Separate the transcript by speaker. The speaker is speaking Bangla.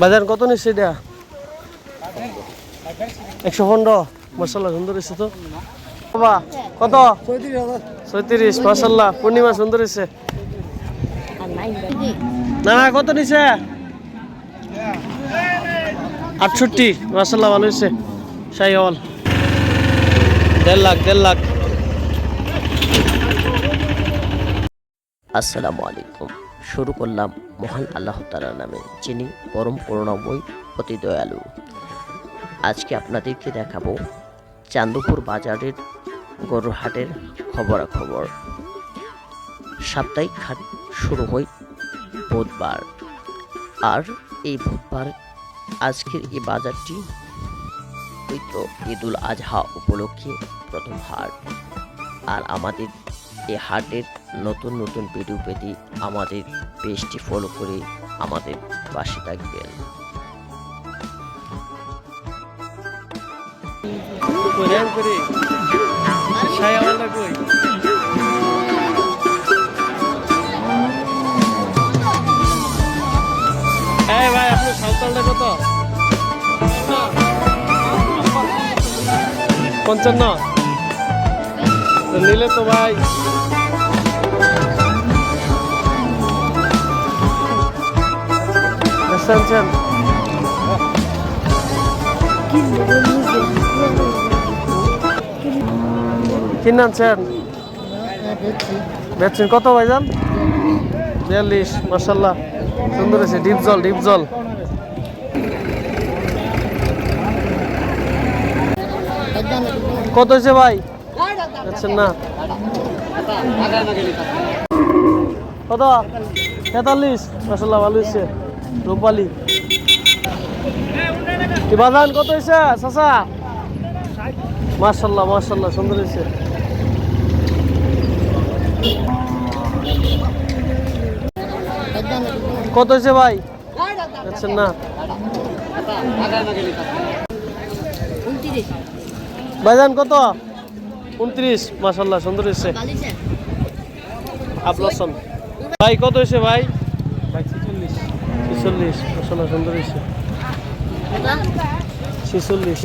Speaker 1: বাজার কত নিচ্ছে এটা? একশো পনেরো। মশাল্লা সুন্দর হয়েছে তো। বাবা, কত? ছয়ত্রিশ মাসাল্লাহ পূর্ণিমা সুন্দর হয়েছে না কত নিছে? আটষট্টি মাসাল্লাহ ভালো হয়েছে শাহি হল দেড় লাখ দেড় লাখ।
Speaker 2: আসসালামু আলাইকুম। শুরু করলাম মহান আল্লাহ তালার নামে, যিনি পরম করুণাময়, অতি দয়ালু। আজকে আপনাদেরকে দেখাবো চান্দপুর বাজারের গরুর হাটের খবরাখবর। সাপ্তাহিক হাট শুরু হয় বুধবার। আর এই বুধবার আজকের এই বাজারটি পবিত্র ঈদুল আজহা উপলক্ষে প্রথম হাট আর আমাদের এই হাটের নতুন নতুন ভিডিও পেতে আমাদের পেজটি ফলো করে আমাদের পাশে থাকবেন।
Speaker 1: ভাই পঞ্চান্ন। নিলে তো ভাই বেচতে আনছেন কিনে আনছেন বেচছেন কত ভাইজান? বিয়াল্লিশ মার্শাল্লাহ সুন্দর আছে ডিপ জল ডিপ জল। কত হয়েছে ভাই? বেচছেন না। কত? তেতাল্লিশ মার্শাল্লাহ ভালো হয়েছে। রূপালি। বাজান, কত হয়েছে চাচা? মার্শাল্লাহ মার্শাল্লাহ সুন্দর হয়েছে কত হয়েছে ভাই? আচ্ছা না। ভাইজান কত? উনত্রিশ মার্শাল্লাহ সুন্দর হয়েছে আপলাসন ভাই, কত হয়েছে ভাই? ছেচল্লিশ মার্শাল্লাহ সুন্দর হয়েছে। ছেচল্লিশ।